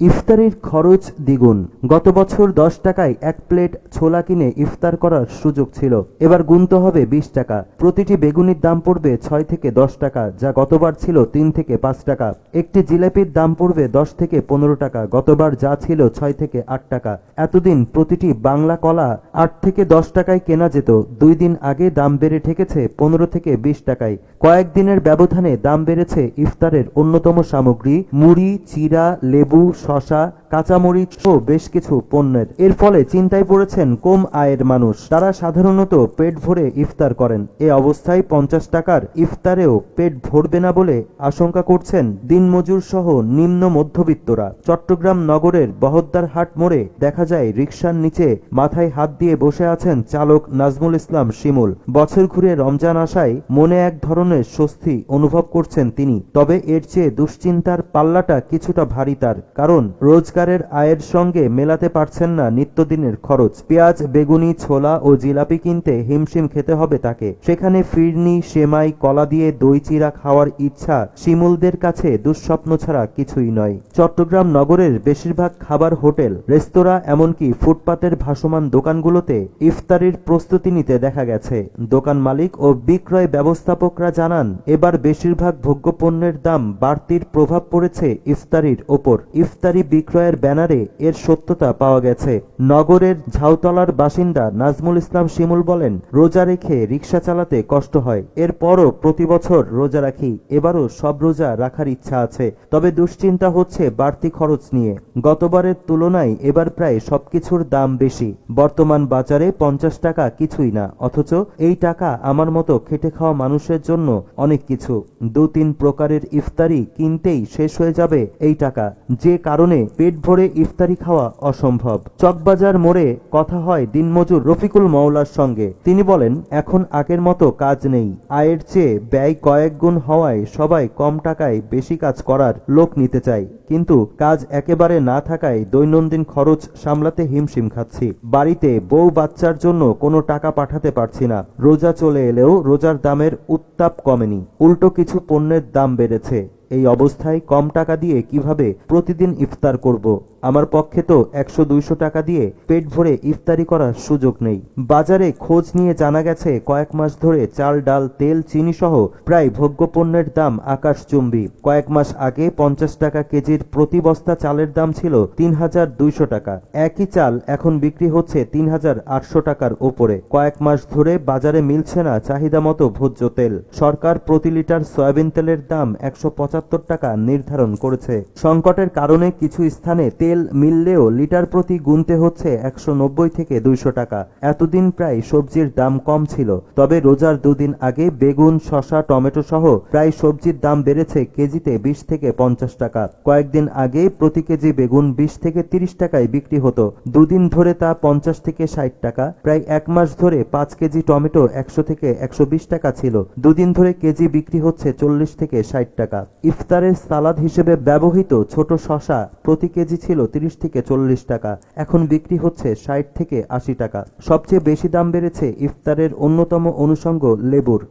ইফতারির খরচ দ্বিগুণ। গত বছর দশ টাকায় এক প্লেট ছোলা কিনে ইফতার করার সুযোগ ছিল। এবার গুনতে হবে বিশ টাকা। প্রতিটি বেগুনির দাম পড়বে ছয় থেকে দশ টাকা, যা গতবার ছিল তিন থেকে পাঁচ টাকা। একটি জিলাপির দাম পড়বে দশ থেকে পনেরো টাকা, গতবার যা ছিল ছয় থেকে আট টাকা। এতদিন প্রতিটি বাংলা কলা আট থেকে দশ টাকায় কেনা যেত। দুই দিন আগে দাম বেড়ে ঠেকেছে পনেরো থেকে বিশ টাকায়। কয়েকদিনের ব্যবধানে দাম বেড়েছে ইফতারের অন্যতম সামগ্রী, মুড়ি, চিরা, লেবু শশা কাঁচামরিচ ও বেশ কিছু পণ্যের। এর ফলে চিন্তায় পড়েছেন কম আয়ের মানুষ। তারা সাধারণত পেট ভরে ইফতার করেন। এ অবস্থায় পঞ্চাশ টাকার ইফতারেও পেট ভরবে না বলে আশঙ্কা করছেন দিনমজুর সহ নিম্ন মধ্যবিত্তরা। চট্টগ্রাম নগরের বহদ্দার হাট মোড়ে দেখা যায় রিকশার নিচে মাথায় হাত দিয়ে বসে আছেন চালক নাজমুল ইসলাম শিমুল। বছর ঘুরে রমজান আসায় মনে এক ধরনের স্বস্তি অনুভব করছেন তিনি। তবে এর চেয়ে দুশ্চিন্তার পাল্লাটা কিছুটা ভারী তার, কারণ রোজগারের আয়ের সঙ্গে মেলাতে পারছেন না নিত্যদিনের খরচ। পেঁয়াজ, বেগুনি, ছোলা ও জিলাপি কিনতে হিমশিম খেতে হবে তাকে। সেখানে ফিরনি, সেমাই, কলা দিয়ে দই চিরা খাওয়ার ইচ্ছা শিমুলদের কাছে দুঃস্বপ্ন ছাড়া কিছুই নয়। চট্টগ্রাম নগরের বেশিরভাগ খাবার হোটেল, রেস্তোরাঁ এমনকি ফুটপাতের ভাসমান দোকানগুলোতে ইফতারির প্রস্তুতি নিতে দেখা গেছে। দোকান মালিক ও বিক্রয় ব্যবস্থাপকরা জানান, এবার বেশিরভাগ ভোগ্যপণ্যের দাম বাড়তির প্রভাব পড়েছে ইফতারির ওপর। ইফতারি বিক্রয়ের ব্যানারে এর সত্যতা পাওয়া গেছে। নগরের ঝাউতলার বাসিন্দা নাজমুল ইসলাম শিমুল বলেন, রোজা রেখে রিক্সা চালাতে কষ্ট হয়। এরপরও প্রতি বছর রোজা রাখি, এবারও সব রোজা রাখার ইচ্ছা আছে। তবে দুশ্চিন্তা হচ্ছে বাড়তি খরচ নিয়ে। গতবারের তুলনায় এবার প্রায় সবকিছুর দাম বেশি। বর্তমান বাজারে পঞ্চাশ টাকা কিছুই না, অথচ এই টাকা আমার মতো খেটে খাওয়া মানুষের জন্য অনেক কিছু। দু তিন প্রকারের ইফতারি কিনতেই শেষ হয়ে যাবে এই টাকা। যে কারণে পেট ভরে ইফতারি খাওয়া অসম্ভব। চকবাজার মোড়ে কথা হয় দিনমজুর রফিকুল মওলার সঙ্গে। তিনি বলেন, এখন আগের মতো কাজ নেই। আয়ের চেয়ে ব্যয় কয়েক গুণ হওয়ায় সবাই কম টাকায় বেশি কাজ করার লোক নিতে চায়। কিন্তু কাজ একেবারে না থাকায় দৈনন্দিন খরচ সামলাতে হিমশিম খাচ্ছি। বাড়িতে বউ বাচ্চার জন্য কোনো টাকা পাঠাতে পারছি না। রোজা চলে এলেও রোজার দামের উত্তাপ কমেনি। উল্টো কিছু পণ্যের দাম বেড়েছে। এই অবস্থায় কম টাকা দিয়ে কীভাবে প্রতিদিন ইফতার করব? আমার পক্ষে তো একশো দুইশো টাকা দিয়ে পেট ভরে ইফতারি করার সুযোগ নেই। বাজারে খোঁজ নিয়ে জানা গেছে, কয়েক মাস ধরে চাল, ডাল, তেল, চিনি সহ প্রায় ভোগ্যপণ্যের দাম আকাশচুম্বী। কয়েক মাস আগে পঞ্চাশ টাকা কেজির প্রতি বস্তা চালের দাম ছিল তিন হাজার দুইশো টাকা। একই চাল এখন বিক্রি হচ্ছে তিন হাজার আটশো টাকার ওপরে। কয়েক মাস ধরে বাজারে মিলছে না চাহিদা মতো ভোজ্য তেল। সরকার প্রতি লিটার সয়াবিন তেলের দাম একশো পঁচাত্তর টাকা নির্ধারণ করেছে। সংকটের কারণে কিছু স্থানে তেল মিললেও লিটার প্রতি গুনতে হচ্ছে একশো নব্বই থেকে দুইশো টাকা। এতদিন প্রায় সবজির দাম কম ছিল। তবে রোজার দুদিন আগে বেগুন শশা টমেটো সহ প্রায় সবজির দাম বেড়েছে কেজিতে বিশ থেকে পঞ্চাশ টাকা। কয়েকদিন আগে প্রতি কেজি বেগুন বিশ থেকে তিরিশ টাকায় বিক্রি হতো। দুদিন ধরে তা পঞ্চাশ থেকে ষাট টাকা। প্রায় এক মাস ধরে পাঁচ কেজি টমেটো একশো থেকে একশো বিশ টাকা ছিল। দুদিন ধরে কেজি বিক্রি হচ্ছে চল্লিশ থেকে ষাট টাকা। ইফতারের সালাদ হিসেবে ব্যবহৃত ছোট শশা প্রতি কেজি ছিল তিরিশ থেকে চল্লিশ টাকা। এখন বিক্রি হচ্ছে ষাট থেকে আশি টাকা। সবচেয়ে বেশি দাম বেড়েছে ইফতারের অন্যতম অনুষঙ্গ লেবুর।